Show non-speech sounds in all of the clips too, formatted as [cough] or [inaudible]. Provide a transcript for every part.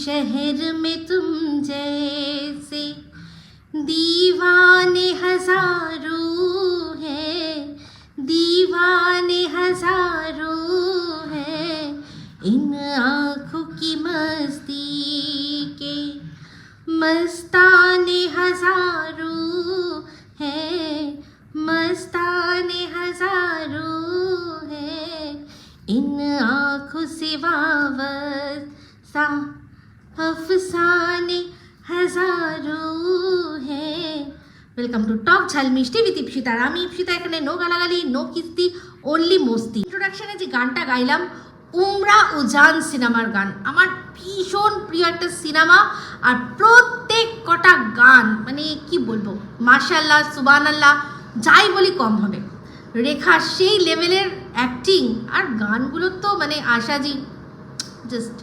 इस शहर में तुम আফসানে হাজারো হে ওয়েলকাম টু টক ঝাল মিষ্টি উইথ ইপসিতা আমি। ইপসিতা এখানে নো গালাগালি, নো কিস্তি অনলি মস্তি। ইন্ট্রোডাকশানে যে গানটা গাইলাম, উমরা উজান সিনেমার গান। আমার ভীষণ প্রিয় একটা সিনেমা আর প্রত্যেক কটা গান মানে কি বলব মার্শাল্লাহ সুবান আল্লাহ যাই বলি কম হবে। রেখা সেই লেভেলের অ্যাক্টিং আর গানগুলো তো মানে আশাজি জাস্ট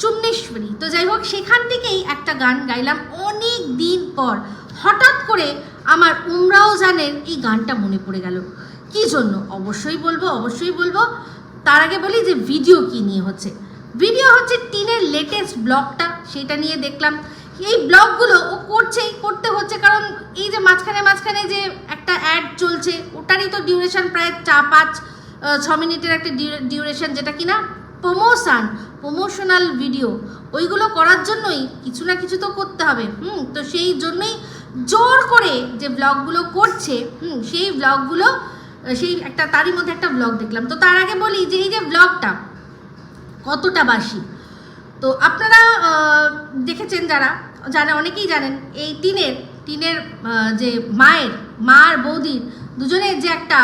চুম্নেশ্বরী তো যাই হোক, সেখান থেকেই একটা গান গাইলাম অনেক দিন পর। হঠাৎ করে আমার উমরাও জানেন এই গানটা মনে পড়ে গেল। কি জন্য? অবশ্যই বলব অবশ্যই বলব। তার আগে বলি যে ভিডিও কি নিয়ে হচ্ছে। ভিডিও হচ্ছে টিনের লেটেস্ট ব্লগটা, সেটা নিয়ে দেখলাম। এই ব্লগগুলো ও করছেই, করতে হচ্ছে কারণ এই যে মাঝখানে মাঝখানে যে একটা অ্যাড চলছে, ওটারই তো ডিউরেশন প্রায় চা পাঁচ ছ মিনিটের একটা ডিউরেশন যেটা কিনা প্রমোশন প্রমোশনাল ভিডিও ওইগুলো করার জন্যই কিছু না কিছু তো করতে হবে। হুম, তো সেই জন্যই জোর করে যে ব্লগগুলো করছে, হুম, সেই ব্লগগুলো সেই একটা তারই মধ্যে একটা ব্লগ দেখলাম। তো তার আগে বলি যে এই যে ব্লগটা কতটা বাসি? তো আপনারা দেখেছেন যারা জানে অনেকেই জানেন, এই টিনের টিনের যে মায়ের মা আর বৌদির দুজনের যে একটা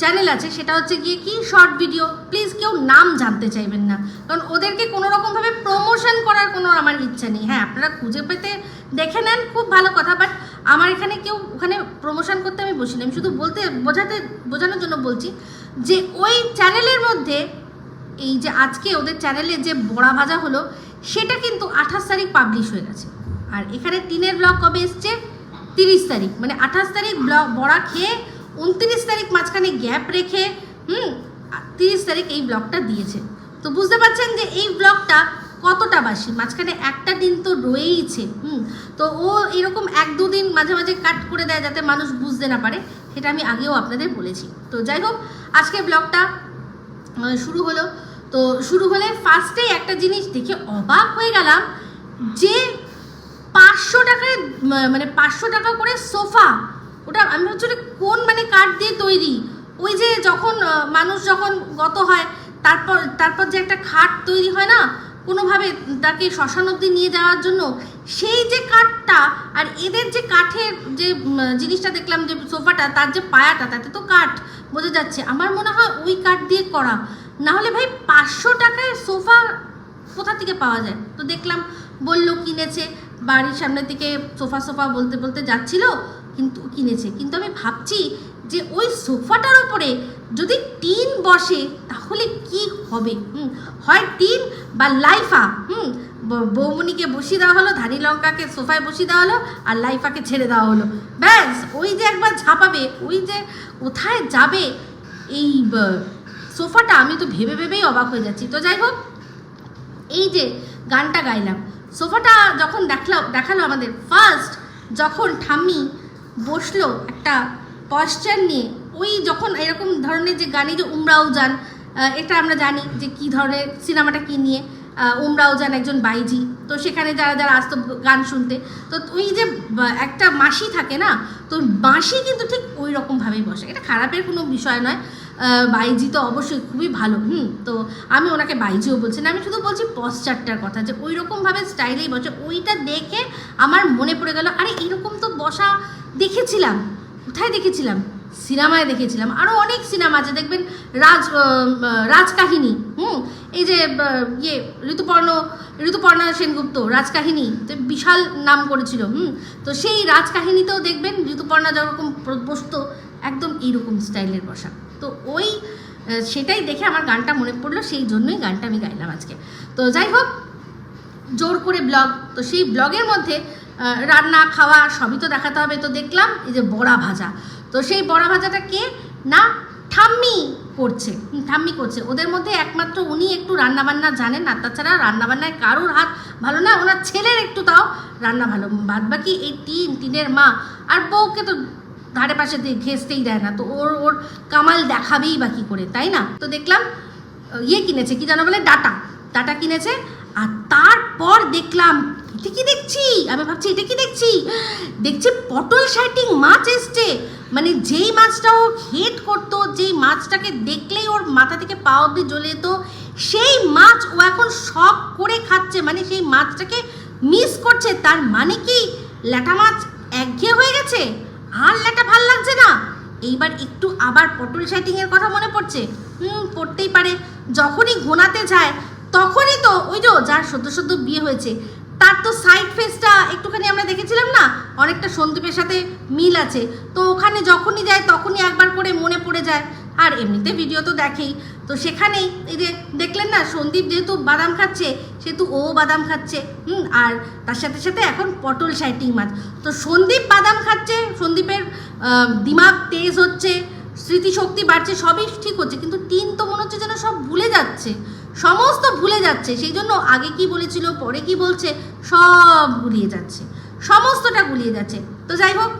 চ্যানেল আছে, সেটা হচ্ছে গিয়ে কি? শর্ট ভিডিও প্লিজ কেউ নাম জানতে চাইবেন না। কারণ ওদেরকে কোনো রকমভাবে প্রমোশন করার কোনো আমার ইচ্ছা নেই। হ্যাঁ আপনারা খুঁজে পেতে দেখে নেন, খুব ভালো কথা। বাট আমার এখানে কেউ ওখানে প্রমোশন করতে আমি বসিনি। আমি শুধু বলতে, বোঝাতে, বোঝানোর জন্য বলছি যে ওই চ্যানেলের মধ্যে এই যে আজকে ওদের চ্যানেলে যে বড়া ভাজা হলো, সেটা কিন্তু আঠাশ তারিখ পাবলিশ হয়ে গেছে। আর এখানে টিনের ব্লগ কবে এসছে? তিরিশ তারিখ। মানে আঠাশ তারিখ ব্লগ বড়া খেয়ে উনত্রিশ তারিখ মাঝখানে গ্যাপ রেখে, হুম তিরিশ তারিখ এই ব্লগটা দিয়েছে। তো বুঝতে পারছেন যে এই ব্লগটা কতটা বাসি? মাঝখানে একটা দিন তো রয়েইছে, হুম। তো ও এরকম এক দুদিন মাঝে মাঝে কাট করে দেয় যাতে মানুষ বুঝতে না পারে, সেটা আমি আগেও আপনাদের বলেছি। তো যাই হোক আজকে ব্লগটা শুরু হলো। তো শুরু হলে ফার্স্টেই একটা জিনিস দেখে অবাক হয়ে গেলাম যে পাঁচশো টাকায় মানে পাঁচশো টাকা করে সোফা ওটা আমি ওটা কোন মানে কাঠ দিয়ে তৈরি? ওই যে যখন মানুষ যখন গত হয়, তারপর তারপর যে একটা খাট তৈরি হয় না, কোনোভাবে তাকে শ্মশান অব্দি নিয়ে যাওয়ার জন্য, সেই যে কাঠটা আর এদের যে কাঠের যে জিনিসটা দেখলাম যে সোফাটা, তার যে পায়াটা, তাতে তো কাঠ বোঝা যাচ্ছে। আমার মনে হয় ওই কাঠ দিয়ে করা। না হলে ভাই পাঁচশো টাকায় সোফা কোথা থেকে পাওয়া যায়? তো দেখলাম বলল কিনেছে, বাড়ির সামনে থেকে সোফা সোফা বলতে বলতে যাচ্ছিল। কিন্তু কিনেছে। কিন্তু আমি ভাবছি যে ওই সোফাটার ওপরে যদি টিন বসে, তাহলে কি হবে? হুম, হয় টিন বা লাইফা, হুম বৌমনিকে বসিয়ে দেওয়া হলো, ধানি লঙ্কাকে সোফায় বসিয়ে দেওয়া হলো আর লাইফাকে ছেড়ে দেওয়া হলো। ব্যাস, ওই যে একবার ঝাঁপাবে, ওই যে কোথায় যাবে এই সোফাটা, আমি তো ভেবে ভেবেই অবাক হয়ে যাচ্ছি। তো যাই হোক, এই যে গানটা গাইলাম। সোফাটা যখন দেখলাম, দেখাল আমাদের ফার্স্ট যখন ঠাম্মি বসল একটা পশ্চার নিয়ে। ওই যখন এরকম ধরনের যে গানে যে উমরাও যান এটা আমরা জানি যে কি ধরনের সিনেমাটা কি নিয়ে। উমরাও যান একজন বাইজি। তো সেখানে যারা যারা আসতো গান শুনতে, তো ওই যে একটা মাসি থাকে না, তো মাসি কিন্তু ঠিক ওই রকমভাবেই বসে। এটা খারাপের কোনো বিষয় নয়। বাইজি তো অবশ্যই খুবই ভালো, হুম, তো আমি ওনাকে বাইজিও বলছি না, আমি শুধু বলছি পশ্চারটার কথা, যে ওই রকমভাবে স্টাইলেই বসে, ওইটা দেখে আমার মনে পড়ে গেল, আরে এরকম তো বসা দেখেছিলাম, কোথায় দেখেছিলাম? সিনেমায় দেখেছিলাম আরও অনেক সিনেমা আছে, দেখবেন রাজ রাজকাহিনী, হুম? এই যে ইয়ে ঋতুপর্ণ, ঋতুপর্ণা সেনগুপ্ত, রাজকাহিনী, তো বিশাল নাম করেছিল, হুম? তো সেই রাজকাহিনীতেও দেখবেন ঋতুপর্ণা যেরকম বসতো একদম এইরকম স্টাইলের পোশাক। তো ওই সেটাই দেখে আমার গানটা মনে পড়ল, সেই জন্যই গানটা আমি গাইলাম আজকে। তো যাই হোক, জোর করে ব্লগ, তো সেই ব্লগের মধ্যে রান্না, খাওয়া সবই তো দেখাতে হবে, তো দেখলাম এই যে বড়া ভাজা। তো সেই বড়া ভাজাটা কে? না, ঠাম্মি করছে। ঠাম্মি করছে। ওদের মধ্যে একমাত্র উনি একটু রান্নাবান্না জানেন, আর তাছাড়া রান্নাবান্নায় কারোর হাত ভালো না, ওনার ছেলের একটু তাও রান্না ভালো। বাদ বাকি এই টিন টিনের মা, আর বউকে তো ধারে পাশে ঘেসতেই দেয় না। তো ওর ওর কামাল দেখাবেই বা কী করে, তাই না? তো দেখলাম ইয়ে কিনেছে, কি জানো বলে, ডাটা। ডাটা কিনেছে আর তারপর দেখলাম, এটা কি দেখছি? আমি ভাবছি, এটা কি দেখছি? দেখছি পটল শাইটিং মাছ এসছে। মানে যেই মাছটা ও হেট করতো, যেই মাছটাকে দেখলেই ওর মাথা থেকে পা অব্দি জ্বলে যেত, সেই মাছ ও এখন শখ করে খাচ্ছে। মানে সেই মাছটাকে মিস করছে। তার মানে কি? ল্যাটা মাছ একঘেয়ে হয়ে গেছে? আর ল্যাটা ভালো লাগছে না? এইবার একটু আবার পটল শাইটিং এর কথা মনে পড়ছে? হুম, পড়তেই পারে। যখনই ঘোনাতে যায় তখনই তো ওই যে যার সদ্য সদ্য বিয়ে হয়েছে, তার তো সাইড ফেসটা একটুখানি আমরা দেখেছিলাম না? অনেকটা সন্দীপের সাথে মিল আছে। তো ওখানে যখনই যায়, তখনই একবার করে মনে পড়ে যায়। আর এমনিতে ভিডিও তো দেখেই। তো সেখানেই এই যে দেখলেন না, সন্দীপ যেহেতু বাদাম খাচ্ছে, সেহেতু ও বাদাম খাচ্ছে। হুম, আর তার সাথে সাথে এখন পটল সাইটিং মাছ। তো সন্দীপ বাদাম খাচ্ছে, সন্দীপের দিমাগ তেজ হচ্ছে, স্মৃতিশক্তি বাড়ছে, সবই ঠিক হচ্ছে। কিন্তু টিন তো মনে হচ্ছে যেন সব ভুলে যাচ্ছে। সমস্ত ভুলে যাচ্ছে। সেই জন্য আগে কি বলেছিল, পরে কি বলছে, সব গুলিয়ে যাচ্ছে। সমস্তটা গুলিয়ে যাচ্ছে। তো যাই হোক,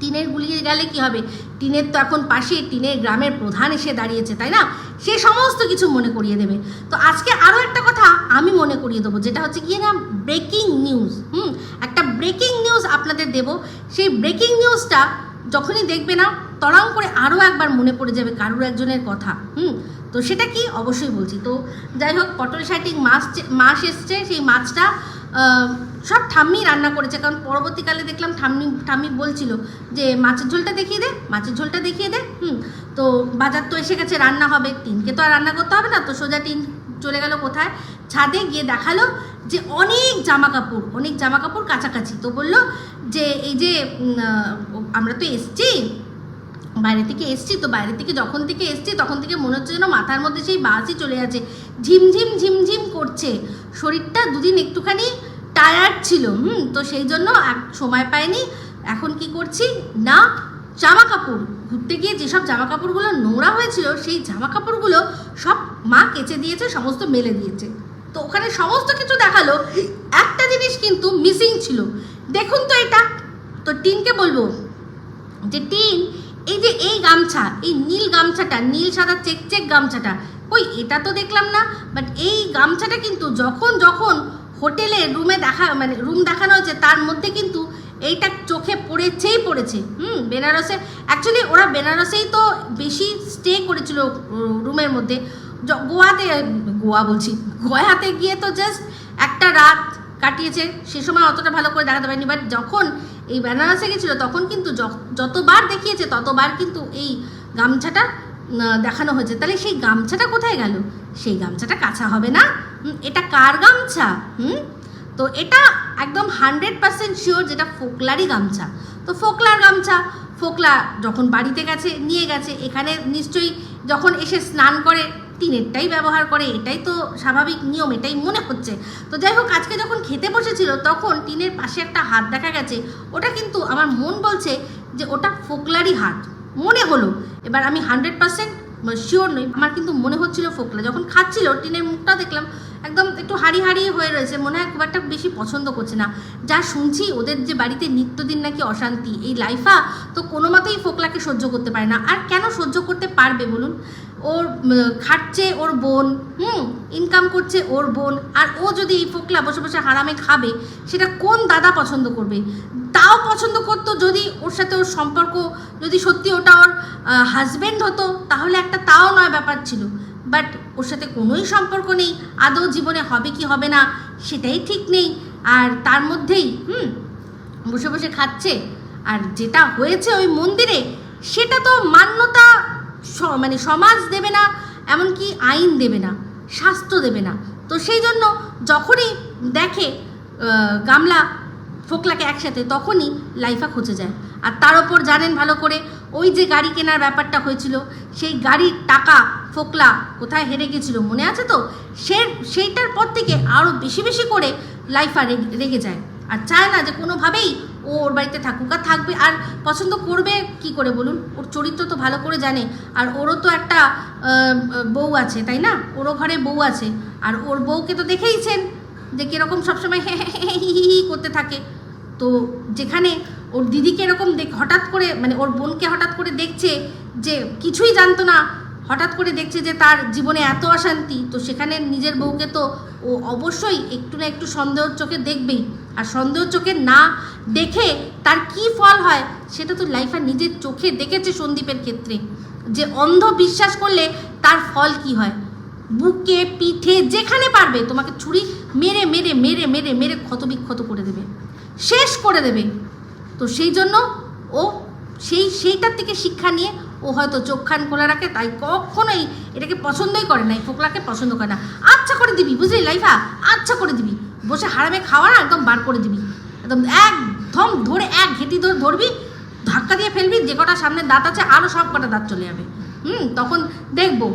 টিনের গুলিয়ে গেলে কি হবে? টিনের তো এখন পাশে, টিনের গ্রামের প্রধান এসে দাঁড়িয়েছে, তাই না? সে সমস্ত কিছু মনে করিয়ে দেবে। তো আজকে আরও একটা কথা আমি মনে করিয়ে দেবো, যেটা হচ্ছে গিয়ে না ব্রেকিং নিউজ হুম? একটা ব্রেকিং নিউজ আপনাদের দেব। সেই ব্রেকিং নিউজটা যখনই দেখবে না, তরাং করে আরও একবার মনে পড়ে যাবে কারুর একজনের কথা, হুম? তো সেটা কি? অবশ্যই বলছি। তো যাই হোক, পটল শাইটিং মাছ মাছ এসছে, সেই মাছটা সব ঠাম্মি রান্না করেছে। কারণ পরবর্তীকালে দেখলাম ঠাম্মি ঠাম্মি বলছিল যে, মাছের ঝোলটা দেখিয়ে দে, মাছের ঝোলটা দেখিয়ে দে, হুম, তো বাজার তো এসে গেছে, রান্না হবে। টিনকে তো আর রান্না করতে হবে না, তো সোজা টিন চলে গেল কোথায়? ছাদে গিয়ে দেখাল যে, অনেক জামা কাপড় অনেক জামা কাপড় কাছাকাছি। তো বলল যে, এই যে আমরা তো এসছি বাইরে থেকে এসছি, তো বাইরে থেকে যখন থেকে এসছি, তখন থেকে মনে হচ্ছে যেন মাথার মধ্যে সেই বাসই চলে যাচ্ছে ঝিমঝিম ঝিমঝিম করছে। শরীরটা দুদিন একটুখানি টায়ার্ড ছিল, হুম? তো সেই জন্য এক- সময় পাইনি। এখন কি করছি? না জামা কাপড় ঘুরতে গিয়ে যেসব জামা কাপড়গুলো নোংরা হয়েছিল, সেই জামা কাপড়গুলো সব মা কেচে দিয়েছে, সমস্ত মেলে দিয়েছে। তো ওখানে সমস্ত কিছু দেখাল, একটা জিনিস কিন্তু মিসিং ছিল। দেখুন তো এটা। তো টিনকে বলব যে টিন এই যে এই গামছা, এই নীল গামছাটা, নীল সাদা চেক চেক গামছাটা ওই এটা তো দেখলাম না বাট এই গামছাটা কিন্তু যখন যখন হোটেলে, রুমে দেখা মানে রুম দেখানো হয়েছে, তার মধ্যে কিন্তু এইটা চোখে পড়েছেই পড়েছে। হুম, বেনারসে অ্যাকচুয়ালি ওরা বেনারসেই তো বেশি স্টে করেছিল রুমের মধ্যে। গোয়াতে, গোয়া বলছি, গয়াতে গিয়ে তো জাস্ট একটা রাত কাটিয়েছে, সে সময় অতটা ভালো করে দেখাতে পারেনি বাট যখন এই বেনারসে গেছিল, তখন কিন্তু যতবার দেখিয়েছে, ততবার কিন্তু এই গামছাটা দেখানো হয়েছে। তাহলে সেই গামছাটা কোথায় গেল? সেই গামছাটা কাঁচা হবে না? এটা কার গামছা? হুম? তো এটা একদম হান্ড্রেড পার্সেন্ট শিওর যেটা ফোকলারই গামছা। তো ফোকলার গামছা, ফোকলা যখন বাড়িতে গেছে, নিয়ে গেছে, এখানে নিশ্চয়ই যখন এসে স্নান করে টিনেরটাই ব্যবহার করে, এটাই তো স্বাভাবিক নিয়ম, এটাই মনে হচ্ছে। তো যাই হোক, আজকে যখন খেতে বসেছিল, তখন টিনের পাশে একটা হাত দেখা গেছে। ওটা কিন্তু আমার মন বলছে যে ওটা ফোকলারই হাত। মনে হলো। এবার আমি হান্ড্রেড পার্সেন্ট শিওর নই। আমার কিন্তু মনে হচ্ছিল ফোকলা। যখন খাচ্ছিল, টিনের মুখটা দেখলাম একদম একটু হাড়ি হাড়ি হয়ে রয়েছে, মনে হয় খুব একটা বেশি পছন্দ করছে না। যা শুনছি, ওদের যে বাড়িতে নিত্যদিন নাকি অশান্তি, এই লাইফা তো কোনো মতেই ফোকলাকে সহ্য করতে পারে না। আর কেন সহ্য করতে পারবে বলুন? ওর খাটছে ওর বোন, হুম ইনকাম করছে ওর বোন, আর ও যদি এই ফোকলা বসে বসে হারামে খাবে, সেটা কোন দাদা পছন্দ করবে? তাও পছন্দ করতো যদি ওর সাথে ওর সম্পর্ক, যদি সত্যি ওটা ওর হাজবেন্ড হতো, তাহলে একটা তাও নয় ব্যাপার ছিল। বাট ওর সাথে কোনোই সম্পর্ক নেই, আদৌ জীবনে হবে কি হবে না, সেটাই ঠিক নেই। আর তার মধ্যেই, হুম, বসে বসে খাচ্ছে। আর যেটা হয়েছে ওই মন্দিরে, সেটা তো মান্যতা মানে সমাজ দেবে না, এমনকি আইন দেবে না, স্বাস্থ্য দেবে না। তো সেই জন্য যখনই দেখে গামলা ফোকলাকে একসাথে, তখনই লাইফা খচে যায়। আর তার ওপর জানেন ভালো করে, ওই যে গাড়ি কেনার ব্যাপারটা হয়েছিল, সেই গাড়ির টাকা ফোকলা কোথায় হেরে গেছিল মনে আছে তো? সে, সেইটার পর থেকে আরও বেশি বেশি করে লাইফা রেগে যায়। আর চায় না যে কোনোভাবেই ও ওর বাড়িতে থাকুক আর থাকবে, আর পছন্দ করবে কি করে বলুন? ওর চরিত্র তো ভালো করে জানে, আর ওরও তো একটা বউ আছে, তাই না? ওরও ঘরে বউ আছে, আর ওর বউকে তো দেখেইছেন যে কীরকম সবসময় হে হে হে হি করতে থাকে। তো যেখানে ওর দিদিকে এরকম দেখ, হঠাৎ করে মানে ওর বোনকে হঠাৎ করে দেখছে যে কিছুই জানতো না, হঠাৎ করে দেখছে যে তার জীবনে এত অশান্তি, তো সেখানে নিজের বউকে তো ও অবশ্যই একটু না একটু সন্দেহর চোখে দেখবেই। আর সন্দেহ চোখে না দেখে তার কি ফল হয়, সেটা তো লাইফা নিজের চোখে দেখেছে সন্দীপের ক্ষেত্রে। যে অন্ধ বিশ্বাস করলে তার ফল কি হয়? বুকে, পিঠে, যেখানে পারবে, তোমাকে ছুরি মেরে মেরে মেরে মেরে মেরে ক্ষতবিক্ষত করে দেবে। শেষ করে দেবে। তো সেই জন্য ও সেই, সেইটার থেকে শিক্ষা নিয়ে ও হয়তো চোখ খান খোলা রাখে, তাই কখনোই এটাকে পছন্দই করে না, এই ফোকলাকে পছন্দ করে না। আচ্ছা করে দিবি, বুঝলি লাইফা? আচ্ছা করে দিবি। বসে হারামে খাওয়া না একদম বার করে দিবি একদম একদম ধরে এক ঘেটি ধরে ধরবি ধাক্কা দিয়ে ফেলবি যে কটা সামনে দাঁত আছে আরও সব কটা দাঁত চলে যাবে হুম তখন দেখবো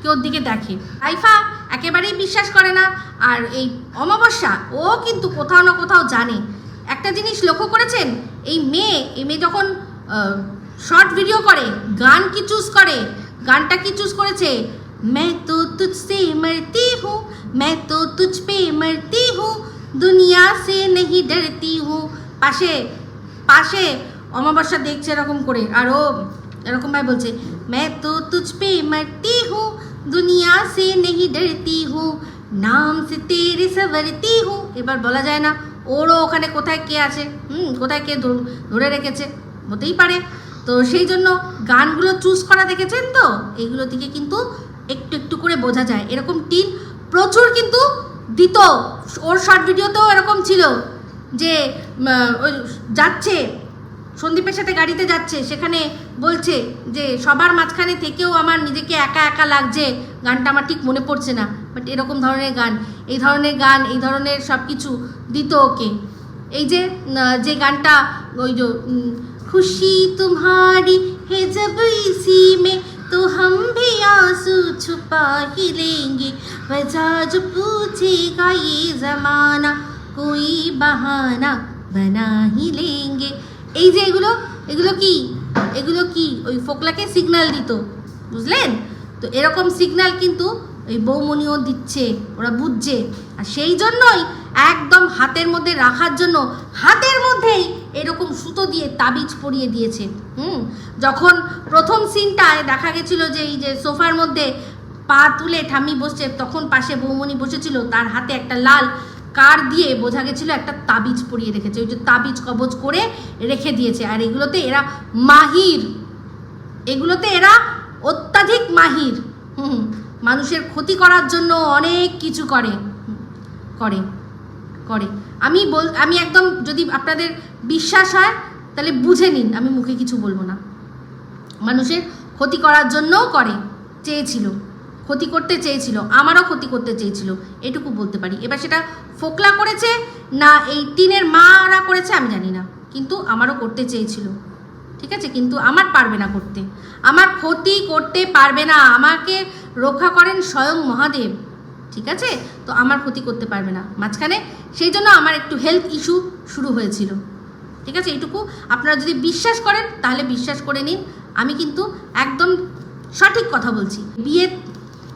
কেউ ওর দিকে দেখে আইফা একেবারেই বিশ্বাস করে না আর এই অমাবস্যা ও কিন্তু কোথাও না কোথাও জানে একটা জিনিস লক্ষ্য করেছেন এই মেয়ে এই মেয়ে যখন শর্ট ভিডিও করে গান কি চুজ করে গানটা কি চুজ করেছে मैं तो तुझसे मरती हूँ मैं तो तुझ पे मरती हूँ দুনিয়া সে नहीं डरती हूँ পাশে পাশে অমাবস্যা দেখছে এরকম করে আর ও এরকম ভাই বলছে मैं तो तुझ पे मरती हूँ दुनिया से नहीं डरती हूँ নাম সে তেরে সবরতি হু এবার বলা যায় না ওরও ওখানে কোথায় কে আছে হুম কোথায় কে ধর- ধরে রেখেছে হতেই পারে তো সেই জন্য গানগুলো চুজ করা দেখেছেন তো এইগুলো থেকে কিন্তু একটু একটু করে বোঝা যায় এরকম টিন প্রচুর কিন্তু দিত। ওর শর্ট ভিডিওতেও এরকম ছিল যে যাচ্ছে, সন্দীপের সাথে গাড়িতে যাচ্ছে, সেখানে বলছে যে, সবার মাঝখানে থেকেও আমার নিজেকে একা একা লাগছে। গানটা আমার ঠিক মনে পড়ছে না বাট এরকম ধরনের গান, এই ধরনের গান, এই ধরনের সব কিছু দিত ওকে। এই যে যে গানটা, ওই যে খুশি তুমারি হে জব ইসি মে तो हम भी आंसू छुपा ही लेंगे वजह जो पूछेगा ये जमाना कोई बहाना बना ही लेंगे এই যে এগুলো এগুলো কি এগুলো কি ওই ফোকলাকে সিগন্যাল দিত বুঝলেন তো এরকম সিগন্যাল কিন্তু ওই বৌমনিও দিচ্ছে ওরা বুঝছে আর সেই জন্যই একদম হাতের মধ্যে রাখার জন্য হাতের মধ্যেই এরকম সুতো দিয়ে তাবিজ পরিয়ে দিয়েছে। হুম? যখন প্রথম সিনটায় দেখা গেছিল যে এই যে সোফার মধ্যে পা তুলে ঠামি বসছে, তখন পাশে বৌমনি বসেছিল, তার হাতে একটা লাল কার দিয়ে বোঝা গেছিল একটা তাবিজ পরিয়ে রেখেছে। ওই যে তাবিজ কবজ করে রেখে দিয়েছে। আর এগুলোতে এরা মাহির। এগুলোতে এরা অত্যাধিক মাহির। হুম মানুষের ক্ষতি করার জন্য অনেক কিছু করে। করে। করে। আমি বল আমি একদম যদি আপনাদের বিশ্বাস হয়, তাহলে বুঝে নিন, আমি মুখে কিছু বলব না। মানুষের ক্ষতি করার জন্যও করে, চেয়েছিল। ক্ষতি করতে চেয়েছিল, আমারও ক্ষতি করতে চেয়েছিল, এটুকু বলতে পারি। এবার সেটা ফোকলা করেছে না এই টিনের মারা করেছে, আমি জানি না। কিন্তু আমারও করতে চেয়েছিল, ঠিক আছে? কিন্তু আমার পারবে না করতে। আমার ক্ষতি করতে পারবে না। আমাকে রক্ষা করেন স্বয়ং মহাদেব। ঠিক আছে? তো আমার ক্ষতি করতে পারবে না। মাঝখানে সেই জন্য আমার একটু হেলথ ইস্যু শুরু হয়েছিল। ঠিক আছে? এইটুকু। আপনারা যদি বিশ্বাস করেন, তাহলে বিশ্বাস করে নিন। আমি কিন্তু একদম সঠিক কথা বলছি। বিয়ে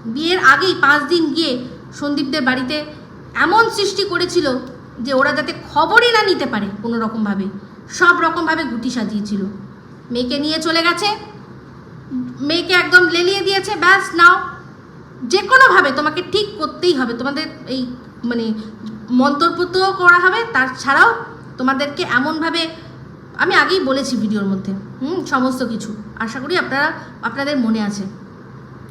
বিয়ের আগেই পাঁচ দিন গিয়ে সন্দীপদের বাড়িতে এমন সৃষ্টি করেছিল যে ওরা যাতে খবরই না নিতে পারে কোনো রকমভাবে। সব রকমভাবে গুটি সাজিয়েছিল। মেয়েকে নিয়ে চলে গেছে। মেয়েকে একদম লেলিয়ে দিয়েছে। ব্যাস, নাও। যে কোনোভাবে তোমাকে ঠিক করতেই হবে। তোমাদের এই মানে মন্তব্যও করা হবে, তার ছাড়াও তোমাদেরকে এমনভাবে, আমি আগেই বলেছি ভিডিওর মধ্যে, হুম, সমস্ত কিছু। আশা করি আপনারা, আপনাদের মনে আছে।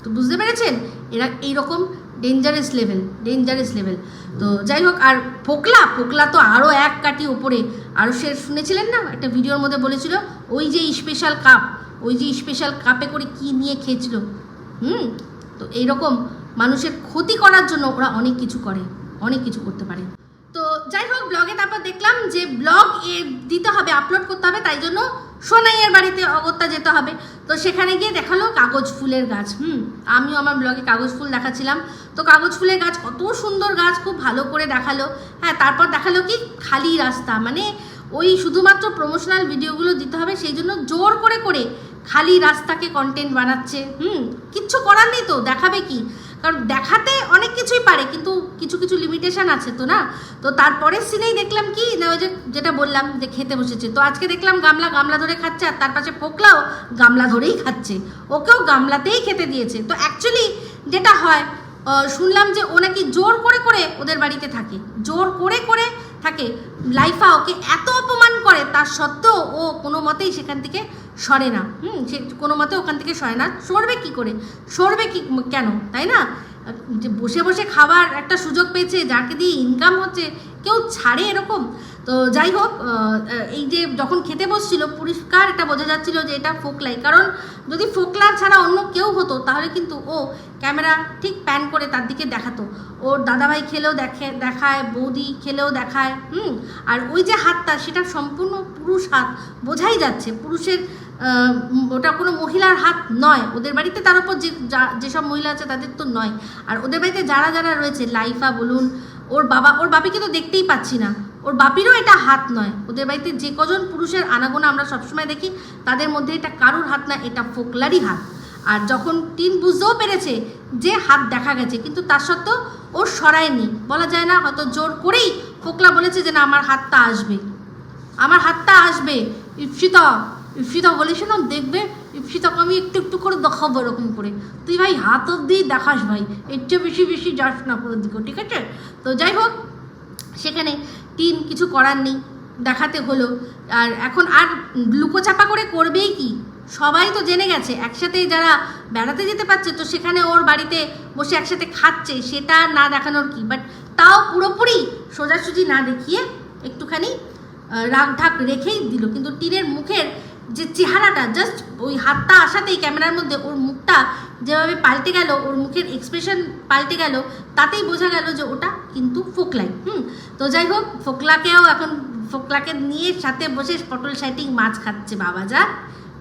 তো বুঝতে পেরেছেন? এরা এইরকম ডেঞ্জারাস লেভেল ডেঞ্জারাস লেভেল তো যাই হোক, আর ফোকলা ফোকলা তো আরও এক কাটি ওপরে। আরও সে শুনেছিলেন না? একটা ভিডিওর মধ্যে বলেছিল, ওই যে স্পেশাল কাপ ওই যে স্পেশাল কাপে করে কি নিয়ে খেয়েছিল? হুম তো এইরকম মানুষের ক্ষতি করার জন্য ওরা অনেক কিছু করে, অনেক কিছু করতে পারে। তো যাই হোক ব্লগে তারপর দেখলাম যে ব্লগ এ দিতে হবে আপলোড করতে হবে, তাই জন্য সোনাইয়ের বাড়িতে অগত্যা যেতে হবে। তো সেখানে গিয়ে দেখাল কাগজ ফুলের গাছ, হুম? আমিও আমার ব্লগে কাগজ ফুল দেখাচ্ছিলাম। তো কাগজ ফুলের গাছ কত সুন্দর গাছ, খুব ভালো করে দেখাল। হ্যাঁ তারপর দেখাল কি? খালি রাস্তা মানে ওই শুধুমাত্র প্রমোশনাল ভিডিওগুলো দিতে হবে, সেই জন্য জোর করে করে খালি রাস্তাকে কন্টেন্ট বানাচ্ছে। হুম, কিচ্ছু করার নেই তো, দেখাবে কি? কারণ দেখাতে অনেক কিছুই পারে, কিন্তু কিছু কিছু লিমিটেশন আছে তো না? তো তারপরের সিনেই দেখলাম কি, না ওই যে যেটা বললাম যে খেতে বসেছে। তো আজকে দেখলাম গামলা গামলা ধরে খাচ্ছে, আর তার পাশে ফোকলাও গামলা ধরেই খাচ্ছে। ওকেও গামলাতেই খেতে দিয়েছে। তো অ্যাকচুয়ালি যেটা হয় শুনলাম যে ও নাকি জোর করে করে ওদের বাড়িতে থাকে। জোর করে করে থাকে। লাইফা ওকে এত অপমান করে, তার সত্ত্বেও ও কোনো মতেই সেখান থেকে সরে না। হুম, সে কোনো মতে ওখান থেকে সরে না। সরবে কি করে? সরবে কি কেন? তাই না? যে বসে বসে খাবার একটা সুযোগ পেয়েছে, যাকে দিয়ে ইনকাম হচ্ছে, কেউ ছাড়ে এরকম? তো যাই হোক এই যে যখন খেতে বসছিল, পরিষ্কার এটা বোঝা যাচ্ছিল যে এটা ফোকলাই। কারণ যদি ফোকলার ছাড়া অন্য কেউ হতো, তাহলে কিন্তু ও ক্যামেরা ঠিক প্যান করে তার দিকে দেখাতো। ওর দাদাভাই খেলেও দেখে, দেখায়, বৌদি খেলেও দেখায়, হুম? আর ওই যে হাতটা, সেটা সম্পূর্ণ পুরুষ হাত। বোঝাই যাচ্ছে, পুরুষের ওটা কোনো মহিলার হাত নয়। ওদের বাড়িতে তার উপর যে যেসব মহিলা আছে তাদের তো নয়। আর ওদের বাড়িতে যারা যারা রয়েছে, লাইফা বলুন, ওর বাবা, ওর বাপিকে তো দেখতেই পাচ্ছি না। ওর বাপিরও এটা হাত নয়। ওদের বাড়িতে যে কজন পুরুষের আনাগোনা আমরা সবসময় দেখি, তাদের মধ্যে এটা কারুর হাত না, এটা ফোকলারই হাত। আর যখন টিন বুঝতেও পেরেছে যে হাত দেখা গেছে, কিন্তু তার সত্ত্বেও ও সরায়নি। বলা যায় না, হয়তো জোর করেই ফোকলা বলেছে যে না, আমার হাতটা আসবে। আমার হাতটা আসবে। ইপসিতা ইপসিতা বলেছে না, দেখবে ইপসিতাকে আমি একটু একটু করে দেখাবো এরকম করে। তুই ভাই হাত অব্দি দেখাস ভাই, এর চেয়ে বেশি বেশি যাস না করে দিকে, ঠিক আছে? তো যাই হোক, সেখানে টিন কিছু করার নেই, দেখাতে হলো। আর এখন আর লুকোচাপা করে করবেই কি? সবাই তো জেনে গেছে, একসাথে যারা বেড়াতে যেতে পারছে, তো সেখানে ওর বাড়িতে বসে একসাথে খাচ্ছে, সেটা না দেখানোর কি? বাট তাও পুরোপুরি সোজাসুজি না দেখিয়ে একটুখানি রাগ ঢাক রেখেই দিল। কিন্তু টিনের মুখের যে চেহারাটা জাস্ট ওই হাতটা আসাতেই ক্যামেরার মধ্যে ওর মুখটা যেভাবে পাল্টে গেল, ওর মুখের এক্সপ্রেশন পাল্টে গেল, তাতেই বোঝা গেল যে ওটা কিন্তু ফোকলাই হুম? তো যাই হোক ফোকলাকেও এখন ফোকলাকে নিয়ে সাথে বসে পটল সাইটিং মাছ খাচ্ছে বাবা যা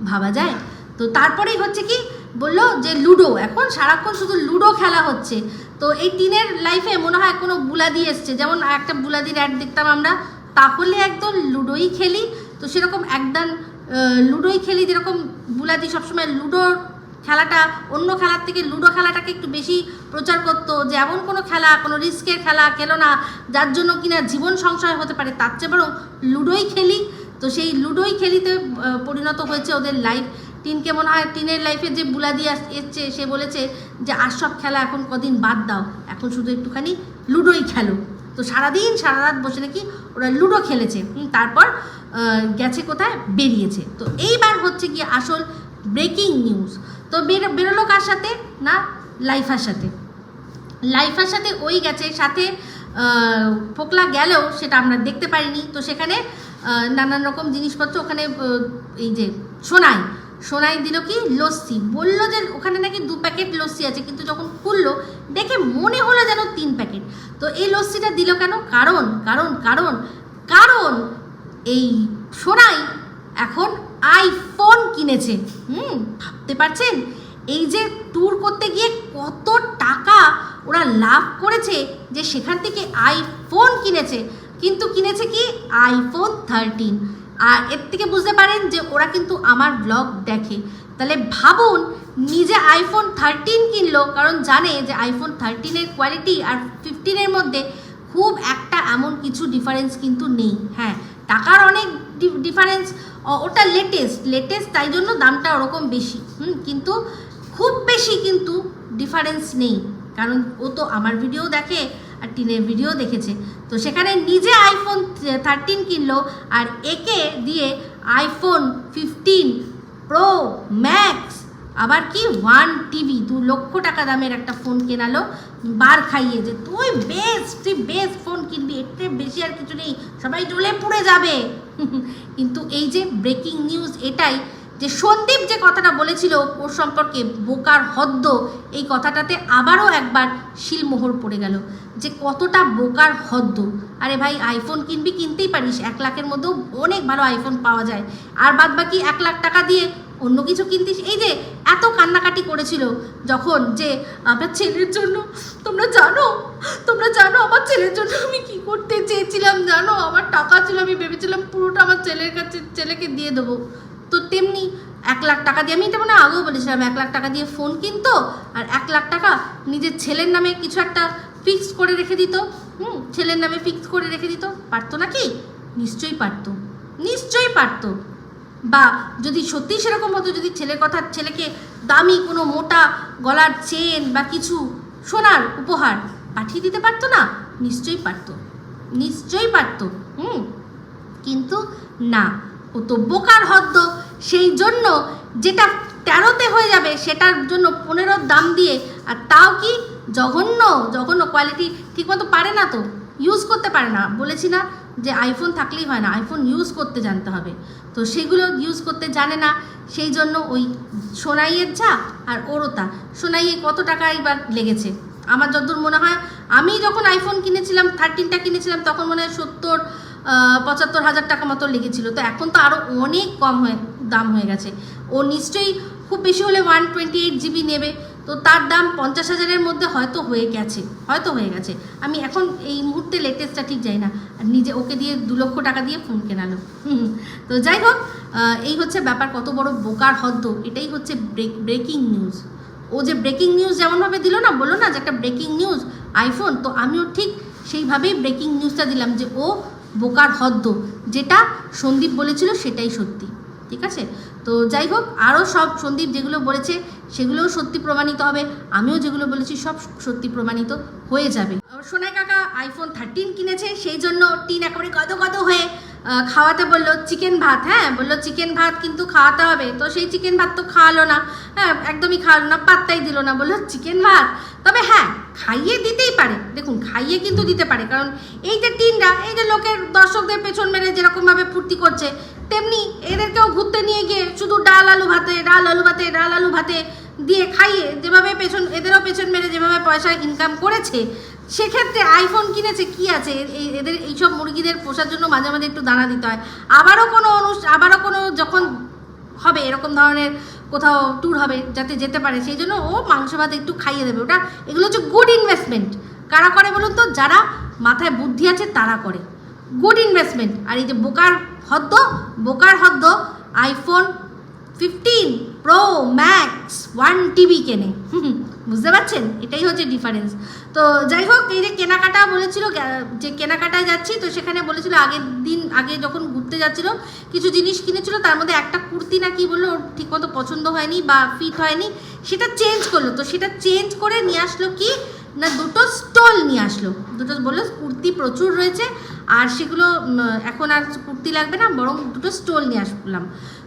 ভাবা যায়। তো তারপরেই হচ্ছে কি বলল যে লুডো এখন সারাক্ষণ শুধু লুডো খেলা হচ্ছে। তো এই টিনের লাইফে মনে হয় কোনো বুলাদি এসছে। যেমন একটা বুলাদির অ্যাড দেখতাম আমরা তাহলে একদম লুডোই খেলি। তো সেরকম একদম লুডোই খেলি যেরকম বুলাদি সবসময় লুডো খেলাটা, অন্য খেলার থেকে লুডো খেলাটাকে একটু বেশি প্রচার করতো, যে এমন কোনো খেলা, কোনো রিস্কের খেলা খেলো না, যার জন্য কিনা জীবন সংশয় হতে পারে, তার চেয়ে বরং লুডোই খেলি। তো সেই লুডোই খেলিতে পরিণত হয়েছে ওদের লাইফ টিনকে মনে হয়? টিনের লাইফে যে বুলাদি এসছে, সে বলেছে যে, আর সব খেলা এখন কদিন বাদ দাও, এখন শুধু একটুখানি লুডোই খেলো। তো সারাদিন সারা রাত বসে নাকি ওরা লুডো খেলেছে। তারপর গেছে কোথায়? বেরিয়েছে। তো এইবার হচ্ছে কি আসল ব্রেকিং নিউজ তো বের- বেরোলো কার সাথে? না, লাইফার সাথে। লাইফার সাথে ওই গেছে, সাথে ফোকলা গেলেও সেটা আমরা দেখতে পারিনি তো সেখানে নানান রকম জিনিসপত্র ওখানে এই যে সোনাই সোনাই দিল কি? লস্যি। বলল যে ওখানে নাকি দু প্যাকেট লস্যি আছে, কিন্তু যখন খুললো, দেখে মনে হলো যেন তিন প্যাকেট। তো এই লস্যিটা দিল কেন? কারণ কারণ কারণ কারণ এই সোনাই এখন আইফোন কিনেছে। হুম, ভাবতে পারছেন? এই যে ট্যুর করতে গিয়ে কত টাকা ওরা লাভ করেছে যে সেখান থেকে আইফোন কিনেছে। কিন্তু কিনেছে কি? আইফোন থার্টিন আর এর থেকে বুঝতে পারেন যে ওরা কিন্তু আমার ব্লগ দেখে। তাহলে ভাবুন, নিজে আইফোন থার্টিন কিনলো, কারণ জানে যে আইফোন থার্টিনের কোয়ালিটি আর ফিফটিনের মধ্যে খুব একটা এমন কিছু ডিফারেন্স কিন্তু নেই। হ্যাঁ টাকার অনেক ডিফারেন্স ওটা লেটেস্ট লেটেস্ট তাই জন্য দামটা ওরকম বেশি। হুম, কিন্তু খুব বেশি কিন্তু ডিফারেন্স নেই। কারণ ও তো আমার ভিডিও দেখে আর টিনের ভিডিও দেখেছে। তো সেখানে নিজে আইফোন থার্টিন কিনলো আর একে দিয়ে আইফোন ফিফটিন প্রো ম্যাক্স আবার কি? ওয়ান টিভি দু লক্ষ টাকা দামের একটা ফোন কেনালো, বার খাইয়ে যে, তুই বেস্ট তুই বেস্ট ফোন কিনবি এর বেশি আর কিছু নেই, সবাই জ্বলে পুড়ে যাবে। [laughs] কিন্তু এই যে ব্রেকিং নিউজ এটাই, যে সন্দীপ যে কথাটা বলেছিল ওর সম্পর্কে বোকার হদ্দ, এই কথাটাতে আবারও একবার শিলমোহর পড়ে গেল, যে কতটা বোকার হদ্দ। আরে ভাই আইফোন কিনবি কিনতেই পারিস, এক লাখের মধ্যেও অনেক ভালো আইফোন পাওয়া যায়, আর বাদ বাকি এক লাখ টাকা দিয়ে অন্য কিছু কিনতিস? এই যে এত কান্নাকাটি করেছিল যখন যে আমার ছেলের জন্য, তোমরা জানো? তোমরা জানো আমার ছেলের জন্য আমি কি করতে চেয়েছিলাম, জানো? আমার টাকা ছিল, আমি ভেবেছিলাম পুরোটা আমার ছেলের কাছে, ছেলেকে দিয়ে দেবো। তো তেমনি এক লাখ টাকা দিয়ে, আমি এটা মানে আগেও বলেছিলাম, এক লাখ টাকা দিয়ে ফোন কিনতো আর এক লাখ টাকা নিজের ছেলের নামে কিছু একটা ফিক্সড করে রেখে দিত। হুম, ছেলের নামে ফিক্স করে রেখে দিত। পারতো নাকি? নিশ্চয়ই পারতো। নিশ্চয়ই পারতো। বা যদি সত্যি সেরকম হতো, যদি ছেলের কথা, ছেলেকে দামি কোনো মোটা গলার চেন বা কিছু সোনার উপহার পাঠিয়ে দিতে পারতো না? নিশ্চয়ই পারতো। নিশ্চয়ই পারতো। হুম। কিন্তু না, ও তো বোকার হদ্দ। সেই জন্য যেটা তেরোতে হয়ে যাবে, সেটার জন্য পনেরোর দাম দিয়ে, আর তাও কি জঘন্য? জঘন্য কোয়ালিটি ঠিকমতো পারে না তো। ইউজ করতে পারে না। বলেছি না যে আইফোন থাকলেই হয় না আইফোন ইউজ করতে জানতে হবে। তো সেগুলো ইউজ করতে জানে না, সেই জন্য ওই সোনাইয়ের যা আর ওরও তা সোনাইয়ে কত টাকা এবার লেগেছে? আমার যতদূর মনে হয়, আমি যখন আইফোন কিনেছিলাম থার্টিনটা কিনেছিলাম, তখন মনে হয় সত্তর পঁচাত্তর হাজার টাকা মতো লেগেছিল। তো এখন তো আরও অনেক কম হয়ে, দাম হয়ে গেছে। ও নিশ্চয়ই খুব বেশি হলে ওয়ান টোয়েন্টি এইট জিবি নেবে। তো তার দাম পঞ্চাশ হাজারের মধ্যে হয়তো হয়ে গেছে, হয়তো হয়ে গেছে। আমি এখন এই মুহূর্তে লেটেস্টটা ঠিক যাই না। আর নিজে ওকে দিয়ে দু লক্ষ টাকা দিয়ে ফোন কেনালো। তো যাই হোক এই হচ্ছে ব্যাপার, কত বড় বোকার হদ্দ। এটাই হচ্ছে ব্রেক ব্রেকিং নিউজ ও যে ব্রেকিং নিউজ যেমনভাবে দিল না, বলল না যে একটা ব্রেকিং নিউজ আইফোন তো আমিও ঠিক সেইভাবেই ব্রেকিং নিউজটা দিলাম যে ও বোকার হদ্দ। যেটা সন্দীপ বলেছিল সেটাই সত্যি। ঠিক আছে? তো যাই হোক আরও সব সন্দীপ যেগুলো বলেছে, সেগুলোও সত্যি প্রমাণিত হবে। আমিও যেগুলো বলেছি, সব সত্যি প্রমাণিত হয়ে যাবে। সোনাই কাকা আইফোন থার্টিন কিনেছে, সেই জন্য টিন একেবারে গদ গদ হয়ে খাওয়াতে বলল, চিকেন ভাত হ্যাঁ বলল, চিকেন ভাত কিন্তু খাওয়াতে হবে তো সেই চিকেন ভাত তো খাওয়ালো না। হ্যাঁ একদমই খাওয়ালো না, পাত্তাই দিল না, বলল, চিকেন ভাত? তবে হ্যাঁ খাইয়ে দিতেই পারে। দেখুন, খাইয়ে কিন্তু দিতে পারে, কারণ এই যে টিনরা, এই যে লোকের দর্শকদের পেছন মেরে যেরকমভাবে ফুর্তি করছে, তেমনি এদেরকেও ঘুরতে নিয়ে গিয়ে শুধু ডাল আলু ভাতে, ডাল আলু ভাতে, ডাল আলু ভাতে দিয়ে খাইয়ে যেভাবে পেছন, এদেরও পেছন মেরে যেভাবে পয়সা ইনকাম করেছে, সেক্ষেত্রে আইফোন কিনেছে, কি আছে? এদের এইসব মুরগিদের পোষার জন্য মাঝে মাঝে একটু দানা দিতে হয়। আবারও কোনো অনুষ, আবারও কোনো যখন হবে, এরকম ধরনের কোথাও ট্যুর হবে, যাতে যেতে পারে, সেই জন্য ও মাংস ভাত একটু খাইয়ে দেবে। ওটা, এগুলো হচ্ছে গুড ইনভেস্টমেন্ট কারা করে বলুন তো? যারা মাথায় বুদ্ধি আছে, তারা করে। গুড ইনভেস্টমেন্ট আর এই যে বোকার হদ্দ বোকার হদ্দ iPhone fifteen pro max one TV কেনে। [laughs] বুঝতে পারছেন? এটাই হচ্ছে ডিফারেন্স তো যাই হোক, এই যে কেনাকাটা বলেছিল যে কেনাকাটায় যাচ্ছি, তো সেখানে বলেছিল আগের দিন, আগে যখন ঘুরতে যাচ্ছিল, কিছু জিনিস কিনেছিল, তার মধ্যে একটা কুর্তি না কি বলল, ওর ঠিকমতো পছন্দ হয়নি বা ফিট হয়নি, সেটা চেঞ্জ করল। তো সেটা চেঞ্জ করে নিয়ে আসলো কি, না দুটো স্টল নিয়ে আসলো। দুটো বলল কুর্তি প্রচুর রয়েছে, আর সেগুলো এখন আর কুর্তি লাগবে না, বরং দুটো স্টল নিয়ে আসলাম।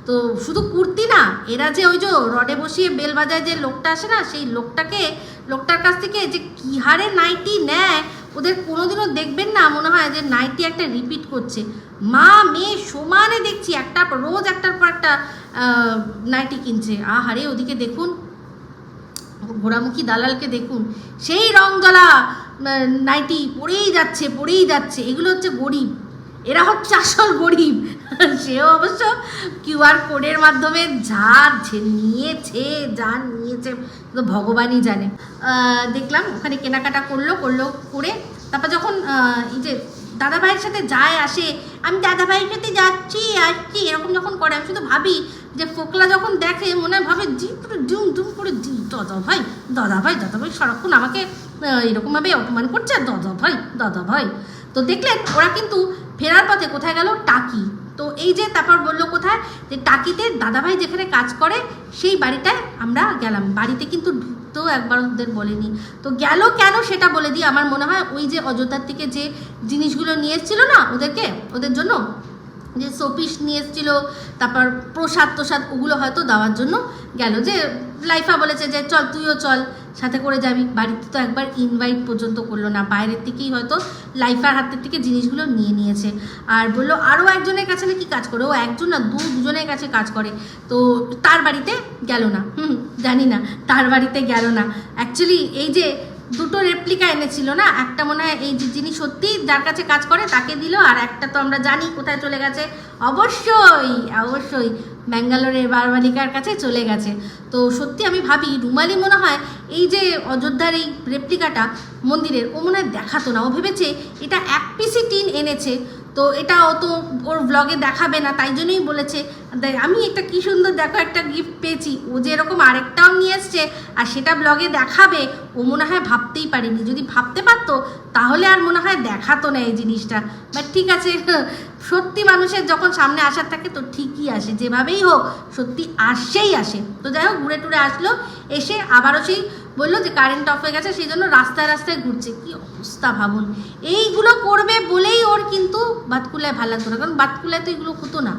তো শুধু কুর্তি না এরা যে ওই যে রডে বসিয়ে বেল বাজায় যে লোকটা আসে না সেই লোকটাকে লোকটার কাছ থেকে যে কী হারে নাইটি নেয় ওদের কোনোদিনও দেখবেন না মনে হয় যে নাইটি একটা রিপিট করছে। মা মেয়ে সমানে দেখছি একটা রোজ একটার পর একটা নাইটি কিনছে। আহারে ওদিকে দেখুন ঘোড়ামুখী দালালকে দেখুন সেই রংজলা আহ, নাইটি পরেই যাচ্ছে পরেই যাচ্ছে। এগুলো হচ্ছে গরিব। এরা হচ্ছে আসল গরিব। সেও অবশ্য কিউআর কোডের মাধ্যমে যা নিয়েছে যা নিয়েছে তো ভগবানই জানে। দেখলাম ওখানে কেনাকাটা করল করল করে তারপর যখন এই যে দাদা ভাইয়ের সাথে যায়, আসে, আমি দাদা ভাইয়ের সাথে যাচ্ছি, আসছি, এরকম যখন করে, আমি শুধু ভাবি যে ফোকলা যখন দেখে, মনে হয় ভাবে জি পুরো ডুম ডুম করে দি দাদা ভাই দাদা ভাই দাদা ভাই সারাক্ষণ আমাকে এরকমভাবে অপমান করছে দাদা ভাই দাদা ভাই তো দেখলেন ওরা কিন্তু ফেরার পথে কোথায় গেল? টাকি। তো এই যে তারপর বলল কোথায়? যে টাকিতে দাদাভাই যেখানে কাজ করে, সেই বাড়িটায় আমরা গেলাম। বাড়িতে কিন্তু ঢুকতেও একবার ওদের বলেনি। তো গেল কেন সেটা বলে দিই? আমার মনে হয় ওই যে অযোধ্যার থেকে যে জিনিসগুলো নিয়ে এসেছিল না ওদেরকে? ওদের জন্য? যে শোপিস নিয়ে এসেছিল তারপর প্রসাদ তোসাদ ওগুলো হয়তো দেওয়ার জন্য গেল। যে লাইফা বলেছে যে, চল, তুইও চল, সাথে করে যাবি। বাড়িতে তো একবার ইনভাইট পর্যন্ত করল না। বাইরের থেকেই হয়তো লাইফার হাতের থেকে জিনিসগুলো নিয়ে নিয়েছে। আর বলল, আরও একজনের কাছে নাকি কাজ করে? ও একজন না, দু দুজনের কাছে কাজ করে। তো তার বাড়িতে গেল না। হুম, জানি না, তার বাড়িতে গেল না। অ্যাকচুয়ালি এই যে দুটো রেপ্লিকা এনেছিল না? একটা মনে হয় এই যিনি সত্যি যার কাছে কাজ করে তাকে দিল, আর একটা তো আমরা জানি কোথায় চলে গেছে। অবশ্যই অবশ্যই ব্যাঙ্গালোরের বারবালিকার কাছে চলে গেছে। তো সত্যি আমি ভাবি, রুমালি মনে হয় এই যে অযোধ্যার এই রেপ্লিকাটা মন্দিরের, ও মনে হয় দেখাতো না। ও ভেবেছে এটা এক পিসি টিন এনেছে। তো এটা ও তো ওর ব্লগে দেখাবে না, তাই জন্যই বলেছে। আমি একটা কি সুন্দর দেখো একটা গিফট পেয়েছি। ও যে এরকম আরেকটাও নিয়ে এসছে আর সেটা ব্লগে দেখাবে, ও মনে হয় ভাবতেই পারিনি। যদি ভাবতে পারতো, তাহলে আর মনে হয় দেখাতো না এই জিনিসটা। বাট ঠিক আছে, [laughs] সত্যি মানুষের যখন সামনে আসার থাকে, তো ঠিকই আসে। যেভাবেই হোক, সত্যি আসেই আসে। তো যাই হোক, ঘুরে টুরে আসলো, এসে আবারও সেই বলল যে কারেন্ট অফ হয়ে গেছে, সেই জন্য রাস্তায় রাস্তায় ঘুরছে। কি অবস্থা ভাবুন। এইগুলো করবে বলেই ওর কিন্তু বাতকুলায় ভালো লাগতো না। কারণ বাতকুলায় তো এগুলো হতো না।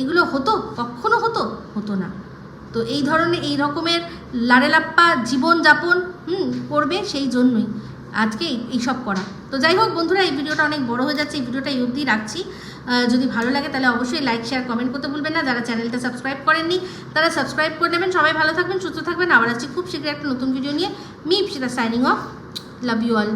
এগুলো হতো? কখনো হতো? হতো না। তো এই ধরনের, এই রকমের লারেলাপ্পা জীবনযাপন, হুম, করবে সেই জন্যই। আজকে এইসব করা। তো যাই হোক বন্ধুরা, এই ভিডিওটা অনেক বড় হয়ে যাচ্ছে। এই ভিডিওটা এই অবধি রাখছি। যদি ভালো লাগে তাহলে অবশ্যই লাইক শেয়ার কমেন্ট করতে ভুলবেন না। যারা চ্যানেলটা সাবস্ক্রাইব করেননি, তারা সাবস্ক্রাইব করে নেবেন। সবাই ভালো থাকবেন, সুস্থ থাকবেন। আবার আসছি খুব শীঘ্রই একটা নতুন ভিডিও নিয়ে। Me Ipsita signing off love you all